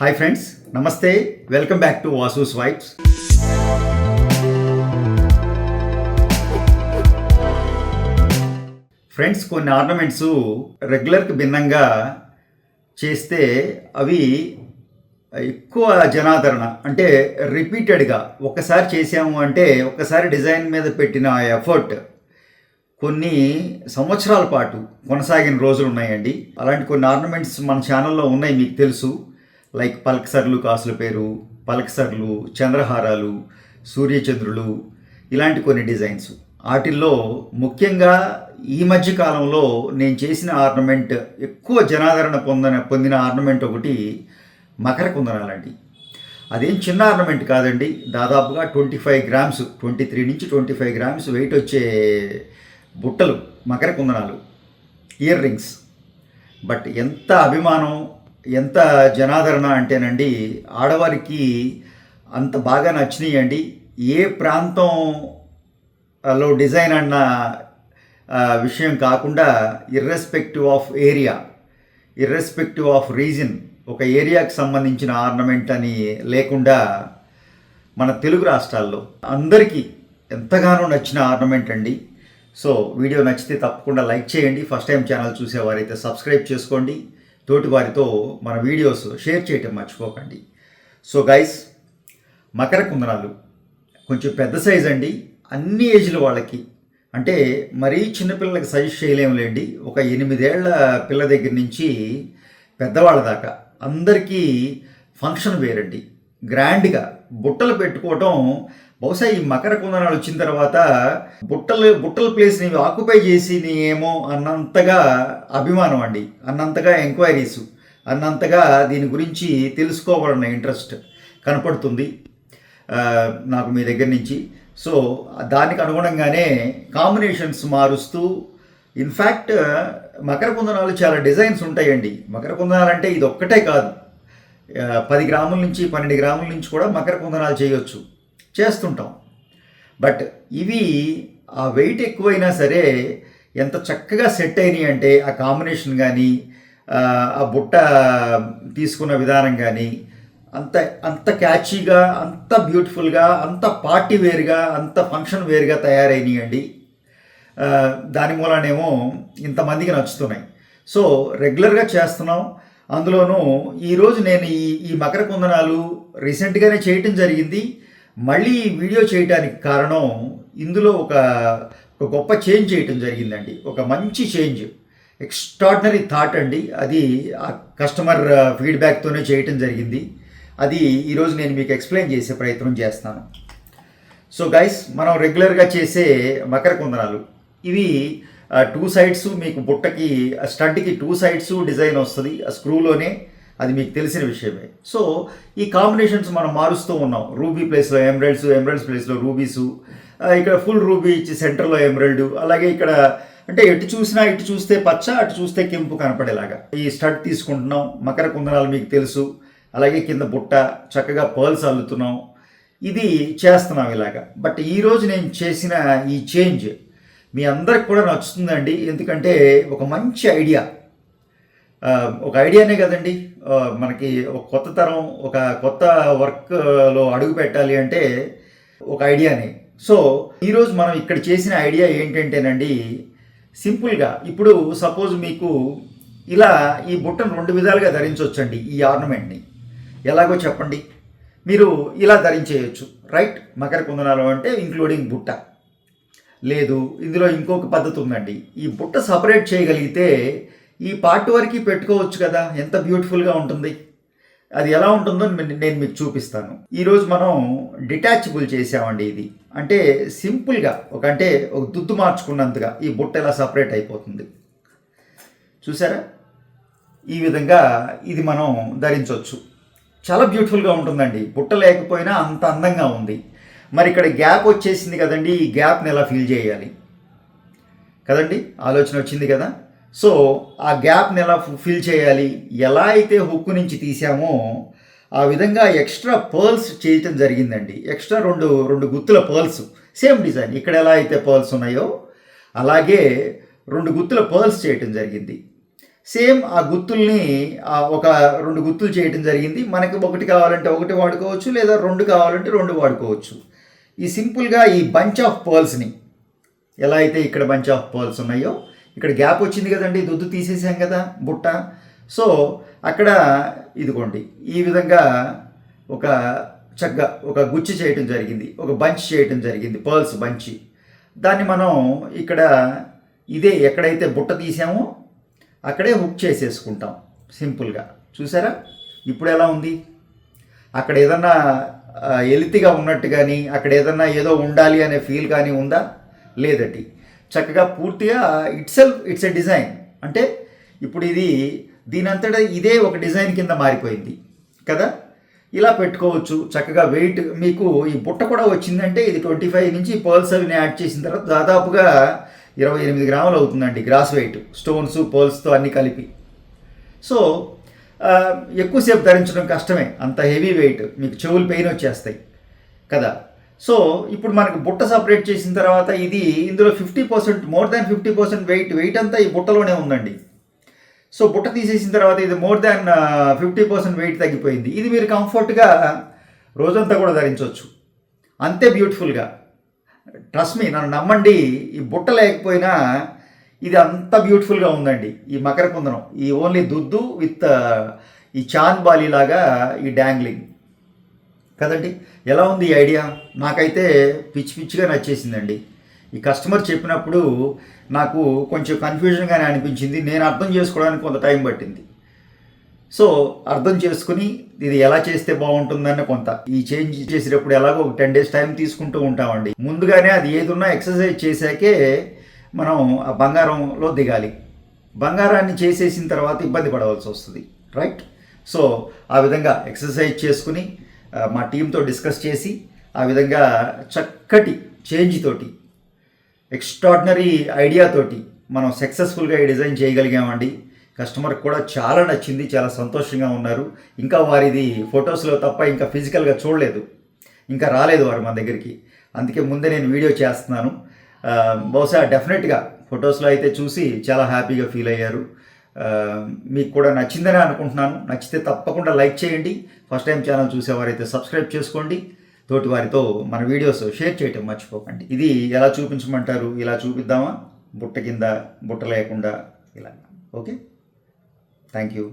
Hi friends నమస్తే welcome back to Vasu swipes friends కొన్ని ornaments రెగ్యులర్కి భిన్నంగా చేస్తే అవి ఎక్కువ జనాదరణ అంటే రిపీటెడ్గా. ఒకసారి చేసాము అంటే ఒకసారి డిజైన్ మీద పెట్టిన ఎఫర్ట్ కొన్ని సంవత్సరాల పాటు కొనసాగిన రోజులు ఉన్నాయండి. అలాంటి కొన్ని ఆర్నమెంట్స్ మన ఛానల్లో ఉన్నాయి మీకు తెలుసు. లైక్ పల్క్సర్లు కాసుల పేరు పల్క్సర్లు చంద్రహారాలు సూర్యచంద్రులు ఇలాంటి కొన్ని డిజైన్స్. వాటిల్లో ముఖ్యంగా ఈ మధ్య కాలంలో నేను చేసిన ఆర్నమెంట్ ఎక్కువ జనాదరణ పొందిన పొందిన ఆర్నమెంట్ ఒకటి మకర కుందనాలండి. అదేం చిన్న ఆర్నమెంట్ కాదండి. దాదాపుగా twenty five grams twenty three నుంచి ట్వంటీ ఫైవ్ గ్రామ్స్ వెయిట్ వచ్చే బుట్టలు మకర కుందనాలు ఇయర్ రింగ్స్. బట్ ఎంత అభిమానం ఎంత జనాదరణ అంటేనండి ఆడవారికి అంత బాగా నచ్చినాయండి. ఏ ప్రాంతంలో డిజైన్ అన్న విషయం కాకుండా irrespective of area irrespective of reason ఒక ఏరియాకి సంబంధించిన ఆర్నమెంట్ అని లేకుండా మన తెలుగు రాష్ట్రాల్లో అందరికీ ఎంతగానో నచ్చిన ఆర్నమెంట్ అండి. సో వీడియో నచ్చితే తప్పకుండా లైక్ చేయండి. ఫస్ట్ టైం ఛానల్ చూసేవారైతే సబ్స్క్రైబ్ చేసుకోండి. తోటి వారితో మన వీడియోస్ షేర్ చేయటం మర్చిపోకండి. సో గైస్ మకర కుందనాలు కొంచెం పెద్ద సైజ్ అండి. అన్ని ఏజ్ల వాళ్ళకి. అంటే మరీ చిన్నపిల్లలకి సజెస్ట్ చేయలేములేండి ఒక ఎనిమిదేళ్ళ పిల్ల దగ్గర నుంచి పెద్దవాళ్ళ దాకా అందరికీ ఫంక్షన్ వేరండి. గ్రాండ్గా బుట్టలు పెట్టుకోవటం బహుశా ఈ మకర కుందనాలు వచ్చిన తర్వాత బుట్టలు బుట్టల ప్లేస్ని ఆక్యుపై చేసి ఏమో అన్నంతగా అభిమానం అండి. అన్నంతగా ఎంక్వైరీస్ అన్నంతగా దీని గురించి తెలుసుకోవాలన్న ఇంట్రెస్ట్ కనపడుతుంది నాకు మీ దగ్గర నుంచి. సో దానికి అనుగుణంగానే కాంబినేషన్స్ మారుస్తూ ఇన్ఫ్యాక్ట్ మకర కుందనాలు చాలా డిజైన్స్ ఉంటాయండి. మకర కుందనాలు అంటే ఇది ఒక్కటే కాదు. పది గ్రాముల నుంచి పన్నెండు గ్రాముల నుంచి కూడా మకర కుందనాలు చేయొచ్చు. చేస్తుంటాం. బట్ ఇవి ఆ వెయిట్ ఎక్కువైనా సరే ఎంత చక్కగా సెట్ అయినాయి అంటే ఆ కాంబినేషన్ కానీ ఆ బుట్ట తీసుకున్న విధానం కానీ అంత అంత క్యాచీగా అంత బ్యూటిఫుల్గా అంత పార్టీ వేర్గా అంత ఫంక్షన్ వేర్గా తయారైనాయండి. దాని మూలనేమో ఇంతమందికి నచ్చుతున్నాయి. సో రెగ్యులర్గా చేస్తున్నాం. అందులోనూ ఈరోజు నేను ఈ ఈ మకర కుందనాలు రీసెంట్గానే చేయటం జరిగింది. మళ్ళీ ఈ వీడియో చేయడానికి కారణం ఇందులో ఒక ఒక గొప్ప చేంజ్ చేయటం జరిగిందండి. ఒక మంచి చేంజ్ ఎక్స్ట్రాడినరీ థాట్ అండి. అది ఆ కస్టమర్ ఫీడ్బ్యాక్తోనే చేయటం జరిగింది. అది ఈరోజు నేను మీకు ఎక్స్ప్లెయిన్ చేసే ప్రయత్నం చేస్తాను. సో గైస్ మనం రెగ్యులర్గా చేసే మకర కుందనాలు ఇవి టూ సైడ్స్ మీకు బుట్టకి స్టడ్కి టూ సైడ్స్ డిజైన్ వస్తుంది. ఆ స్క్రూలోనే అది మీకు తెలిసిన విషయమే. సో ఈ కాంబినేషన్స్ మనం మారుస్తూ ఉన్నాం. రూబీ ప్లేస్లో ఎమరల్డ్స్ ఎమరల్డ్స్ ప్లేస్లో రూబీసు ఇక్కడ ఫుల్ రూబీ ఇచ్చి సెంటర్లో ఎమరల్డ్ అలాగే ఇక్కడ అంటే ఎటు చూసినా ఇటు చూస్తే పచ్చ అటు చూస్తే కెంపు కనపడేలాగా. ఈ స్టడ్ తీసుకుంటున్నాం. మకర కుందనాలు మీకు తెలుసు. అలాగే కింద బుట్ట చక్కగా పర్ల్స్ అల్లుతున్నాం. ఇది చేస్తున్నాం ఇలాగా. బట్ ఈరోజు నేను చేసిన ఈ చేంజ్ మీ అందరికి కూడా నచ్చుతుందండి. ఎందుకంటే ఒక మంచి ఐడియా ఒక ఐడియానే కదండి. మనకి ఒక కొత్త తరం ఒక కొత్త వర్క్లో అడుగు పెట్టాలి అంటే ఒక ఐడియానే. సో ఈరోజు మనం ఇక్కడ చేసిన ఐడియా ఏంటంటేనండి సింపుల్గా ఇప్పుడు సపోజ్ మీకు ఇలా ఈ బుట్టను రెండు విధాలుగా ధరించవచ్చండి ఈ ఆర్నమెంట్ని. ఎలాగో చెప్పండి. మీరు ఇలా ధరించేయచ్చు. రైట్? మకర కుందనాలు అంటే ఇంక్లూడింగ్ బుట్ట. లేదు ఇందులో ఇంకొక పద్ధతి ఉందండి. ఈ బుట్ట సపరేట్ చేయగలిగితే ఈ పార్ట్ వరకు పెట్టుకోవచ్చు కదా. ఎంత బ్యూటిఫుల్గా ఉంటుంది. అది ఎలా ఉంటుందో నేను నేను మీకు చూపిస్తాను. ఈరోజు మనం డిటాచబుల్ చేసామండి ఇది. అంటే సింపుల్గా ఒక అంటే ఒక దుద్దు మార్చుకున్నంతగా ఈ బుట్ట ఎలా సపరేట్ అయిపోతుంది. చూసారా? ఈ విధంగా ఇది మనం ధరించవచ్చు చాలా బ్యూటిఫుల్గా ఉంటుందండి. బుట్ట లేకపోయినా అంత అందంగా ఉంది. మరి ఇక్కడ గ్యాప్ వచ్చేసింది కదండి. ఈ గ్యాప్ని ఎలా ఫిల్ చేయాలి? కదండి? ఆలోచన వచ్చింది కదా? సో ఆ గ్యాప్ని ఎలా ఫిల్ చేయాలి? ఎలా అయితే హుక్ నుంచి తీసామో ఆ విధంగా ఎక్స్ట్రా పర్ల్స్ చేయటం జరిగిందండి. ఎక్స్ట్రా రెండు రెండు గుత్తుల పర్ల్స్. Same design. ఇక్కడ ఎలా అయితే పర్ల్స్ ఉన్నాయో అలాగే రెండు గుత్తుల పర్ల్స్ చేయటం జరిగింది. సేమ్ ఆ గుత్తుల్ని ఒక రెండు గుత్తులు చేయటం జరిగింది. మనకి ఒకటి కావాలంటే ఒకటి వాడుకోవచ్చు లేదా రెండు కావాలంటే రెండు వాడుకోవచ్చు. ఈ సింపుల్గా ఈ బంచ్ ఆఫ్ పర్ల్స్ని ఎలా అయితే ఇక్కడ బంచ్ ఆఫ్ పర్ల్స్ ఉన్నాయో ఇక్కడ గ్యాప్ వచ్చింది కదండి దుద్దు తీసేసాం కదా బుట్ట. సో అక్కడ ఇదిగోండి ఈ విధంగా ఒక చక్కగా ఒక గుచ్చి చేయటం జరిగింది ఒక బంచ్ చేయటం జరిగింది పర్ల్స్ బంచి. దాన్ని మనం ఇక్కడ ఇదే ఎక్కడైతే బుట్ట తీసామో అక్కడే హుక్ చేసేసుకుంటాం సింపుల్గా. చూసారా? ఇప్పుడు ఎలా ఉంది? అక్కడ ఏదన్నా ఎలితిగా ఉన్నట్టు కానీ అక్కడ ఏదన్నా ఏదో ఉండాలి అనే ఫీల్ కానీ ఉందా? లేదండి చక్కగా పూర్తిగా itself it's a design అంటే ఇప్పుడు ఇది దీనంతటా ఇదే ఒక డిజైన్ కింద మారిపోయింది. కదా? ఇలా పెట్టుకోవచ్చు. చక్కగా వెయిట్ మీకు ఈ బుట్ట కూడా వచ్చిందంటే ఇది ట్వంటీ ఫైవ్ నుంచి పర్ల్స్ అవి యాడ్ చేసిన తర్వాత దాదాపుగా ఇరవై ఎనిమిది గ్రాములు అవుతుందండి గ్రాస్ వెయిట్ స్టోన్స్ పర్ల్స్తో అన్నీ కలిపి. సో ఎక్కువసేపు ధరించడం కష్టమే. అంత హెవీ వెయిట్ మీకు చెవులు పెయిన్ వచ్చేస్తాయి. కదా? సో ఇప్పుడు మనకు బుట్ట సపరేట్ చేసిన తర్వాత ఇది ఇందులో fifty percent more than fifty percent weight weight అంతా ఈ బుట్టలోనే ఉందండి. సో బుట్ట తీసేసిన తర్వాత ఇది more than fifty percent weight తగ్గిపోయింది. ఇది మీరు కంఫర్ట్గా రోజంతా కూడా ధరించవచ్చు. అంతే బ్యూటిఫుల్గా. ట్రస్ట్ మీ నన్ను నమ్మండి ఈ బుట్ట లేకపోయినా ఇది అంత బ్యూటిఫుల్గా ఉందండి. ఈ మకర కుందనం ఈ ఓన్లీ దుద్దు విత్ ఈ చాన్ బాలి లాగా ఈ డాంగ్లింగ్. కదండి? ఎలా ఉంది ఈ ఐడియా? నాకైతే పిచ్చి పిచ్చిగా నచ్చేసిందండి. ఈ కస్టమర్ చెప్పినప్పుడు నాకు కొంచెం కన్ఫ్యూజన్గానే అనిపించింది. నేను అర్థం చేసుకోవడానికి కొంత టైం పట్టింది. సో అర్థం చేసుకుని ఇది ఎలా చేస్తే బాగుంటుందని కొంత. ఈ చేంజ్ చేసేటప్పుడు ఎలాగో ఒక టెన్ డేస్ టైం తీసుకుంటూ ఉంటామండి. ముందుగానే అది ఏది ఉన్నా ఎక్సర్సైజ్ చేశాకే మనం ఆ బంగారంలో దిగాలి. బంగారాన్ని చేసేసిన తర్వాత ఇబ్బంది పడవలసి వస్తుంది. రైట్? సో ఆ విధంగా ఎక్సర్సైజ్ చేసుకుని మా టీంతో డిస్కస్ చేసి ఆ విధంగా చక్కటి చేంజ్ తోటి ఎక్స్ట్రాడినరీ ఐడియాతోటి మనం సక్సెస్ఫుల్గా ఈ డిజైన్ చేయగలిగామండి. కస్టమర్ కూడా చాలా నచ్చింది చాలా సంతోషంగా ఉన్నారు. ఇంకా వారిది ఫొటోస్లో తప్ప ఇంకా ఫిజికల్గా చూడలేదు. ఇంకా రాలేదు వారు మన దగ్గరికి. అందుకే ముందే నేను వీడియో చేస్తున్నాను. ఆ, బహుశా డెఫినెట్గా ఫొటోస్లో అయితే చూసి చాలా హ్యాపీగా ఫీల్ అయ్యారు. మీకు కూడా నచ్చిందని అనుకుంటున్నాను. నచ్చితే తప్పకుండా లైక్ చేయండి. ఫస్ట్ టైం ఛానల్ చూసేవారైతే సబ్స్క్రైబ్ చేసుకోండి. తోటి వారితో మన వీడియోస్ షేర్ చేయటం మర్చిపోకండి. ఇది ఎలా చూపించమంటారు? ఇలా చూపిద్దామా? బుట్ట కింద బుట్ట లేకుండా ఇలా. ఓకే? Thank you